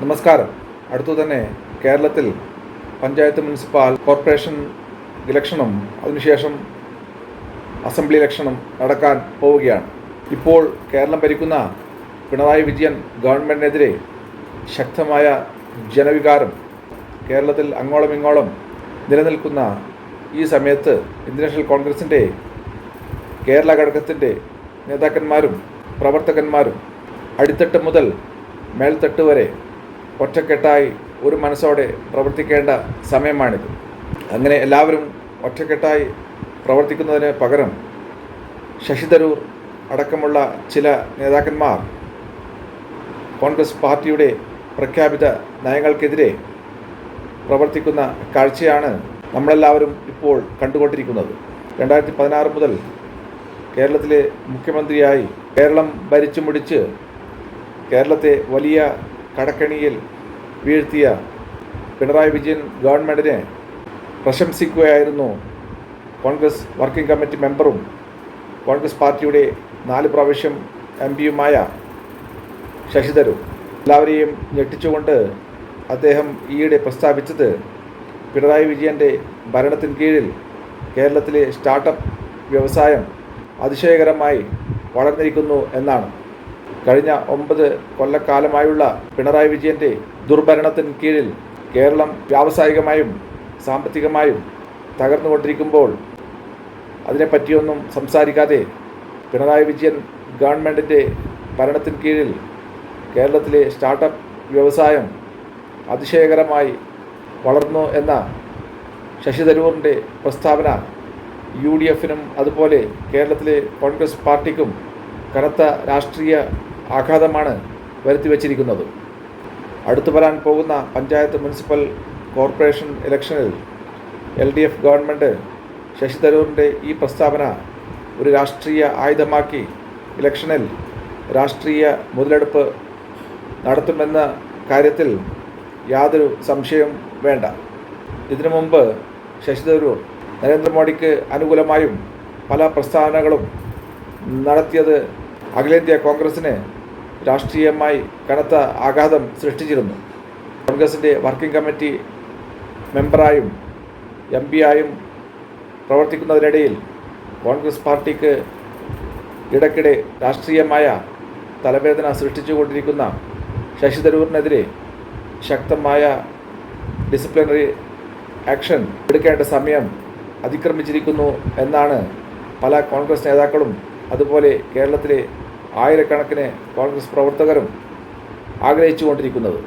നമസ്കാരം. അടുത്തു തന്നെ കേരളത്തിൽ പഞ്ചായത്ത് മുനിസിപ്പൽ കോർപ്പറേഷൻ ഇലക്ഷനും അതിനുശേഷം അസംബ്ലി ഇലക്ഷനും നടക്കാൻ പോവുകയാണ്. ഇപ്പോൾ കേരളം ഭരിക്കുന്ന പിണറായി വിജയൻ ഗവൺമെന്റിനെതിരെ ശക്തമായ ജനവികാരം കേരളത്തിൽ അങ്ങോളം ഇങ്ങോളം നിലനിൽക്കുന്ന ഈ സമയത്ത് ഇന്ത്യൻ നാഷണൽ കോൺഗ്രസിന്റെ കേരള ഘടകത്തിന്റെ നേതാക്കന്മാരും പ്രവർത്തകന്മാരും അടിത്തട്ട് മുതൽ മേൽത്തട്ട് വരെ ഒറ്റക്കെട്ടായി ഒരു മനസ്സോടെ പ്രവർത്തിക്കേണ്ട സമയമാണിത്. അങ്ങനെ എല്ലാവരും ഒറ്റക്കെട്ടായി പ്രവർത്തിക്കുന്നതിന് പകരം ശശിതരൂർ അടക്കമുള്ള ചില നേതാക്കന്മാർ കോൺഗ്രസ് പാർട്ടിയുടെ പ്രഖ്യാപിത നയങ്ങൾക്കെതിരെ പ്രവർത്തിക്കുന്ന കാഴ്ചയാണ് നമ്മളെല്ലാവരും ഇപ്പോൾ കണ്ടുകൊണ്ടിരിക്കുന്നത്. രണ്ടായിരത്തി പതിനാറ് മുതൽ കേരളത്തിലെ മുഖ്യമന്ത്രിയായി കേരളം ഭരിച്ചു മുടിച്ച് കേരളത്തെ വലിയ കടക്കണിയിൽ വീഴ്ത്തിയ പിണറായി വിജയൻ ഗവൺമെന്റിനെ പ്രശംസിക്കുകയായിരുന്നു കോൺഗ്രസ് വർക്കിംഗ് കമ്മിറ്റി മെമ്പറും കോൺഗ്രസ് പാർട്ടിയുടെ നാല് പ്രാവശ്യം എം പിയുമായ ശശിധരും എല്ലാവരെയും ഞെട്ടിച്ചുകൊണ്ട് അദ്ദേഹം ഈയിടെ പ്രസ്താവിച്ചത് പിണറായി വിജയന്റെ ഭരണത്തിന് കീഴിൽ കേരളത്തിലെ സ്റ്റാർട്ടപ്പ് വ്യവസായം അതിശയകരമായി വളർന്നിരിക്കുന്നു എന്നാണ്. കഴിഞ്ഞ ഒമ്പത് കൊല്ലക്കാലമായുള്ള പിണറായി വിജയന്റെ ദുർഭരണത്തിന് കീഴിൽ കേരളം വ്യാവസായികമായും സാമ്പത്തികമായും തകർന്നുകൊണ്ടിരിക്കുമ്പോൾ അതിനെപ്പറ്റിയൊന്നും സംസാരിക്കാതെ പിണറായി വിജയൻ ഗവൺമെന്റിന്റെ ഭരണത്തിന് കീഴിൽ കേരളത്തിലെ സ്റ്റാർട്ടപ്പ് വ്യവസായം അതിശയകരമായി വളർന്നു എന്ന ശശി തരൂറിന്റെ പ്രസ്താവന യു ഡി എഫിനും അതുപോലെ കേരളത്തിലെ കോൺഗ്രസ് പാർട്ടിക്കും കനത്ത രാഷ്ട്രീയ ആഘാതമാണ് വരുത്തി വച്ചിരിക്കുന്നത്. അടുത്തു വരാൻ പോകുന്ന പഞ്ചായത്ത് മുനിസിപ്പൽ കോർപ്പറേഷൻ ഇലക്ഷനിൽ L D F government Shashi തരൂറിന്റെ ഈ പ്രസ്താവന ഒരു രാഷ്ട്രീയ ആയുധമാക്കി ഇലക്ഷനിൽ രാഷ്ട്രീയ മുതലെടുപ്പ് നടത്തുമെന്ന കാര്യത്തിൽ യാതൊരു സംശയവും വേണ്ട. ഇതിനു മുമ്പ് ശശി തരൂർ നരേന്ദ്രമോദിക്ക് അനുകൂലമായും പല പ്രസ്താവനകളും നടത്തിയത് അഖിലേന്ത്യാ കോൺഗ്രസിന് രാഷ്ട്രീയമായി കനത്ത ആഘാതം സൃഷ്ടിച്ചിരുന്നു. കോൺഗ്രസിന്റെ വർക്കിംഗ് കമ്മിറ്റി മെമ്പറായും എം പിയായും പ്രവർത്തിക്കുന്നതിനിടയിൽ കോൺഗ്രസ് പാർട്ടിക്ക് ഇടയ്ക്കിടെ രാഷ്ട്രീയമായ തലവേദന സൃഷ്ടിച്ചുകൊണ്ടിരിക്കുന്ന ശശി തരൂരിനെതിരെ ശക്തമായ ഡിസിപ്ലിനറി ആക്ഷൻ എടുക്കേണ്ട സമയം അതിക്രമിച്ചിരിക്കുന്നു എന്നാണ് പല കോൺഗ്രസ് നേതാക്കളും അതുപോലെ കേരളത്തിലെ ആയിരക്കണക്കിന് കോൺഗ്രസ് പ്രവർത്തകരും ആഗ്രഹിച്ചുകൊണ്ടിരിക്കുന്നത്.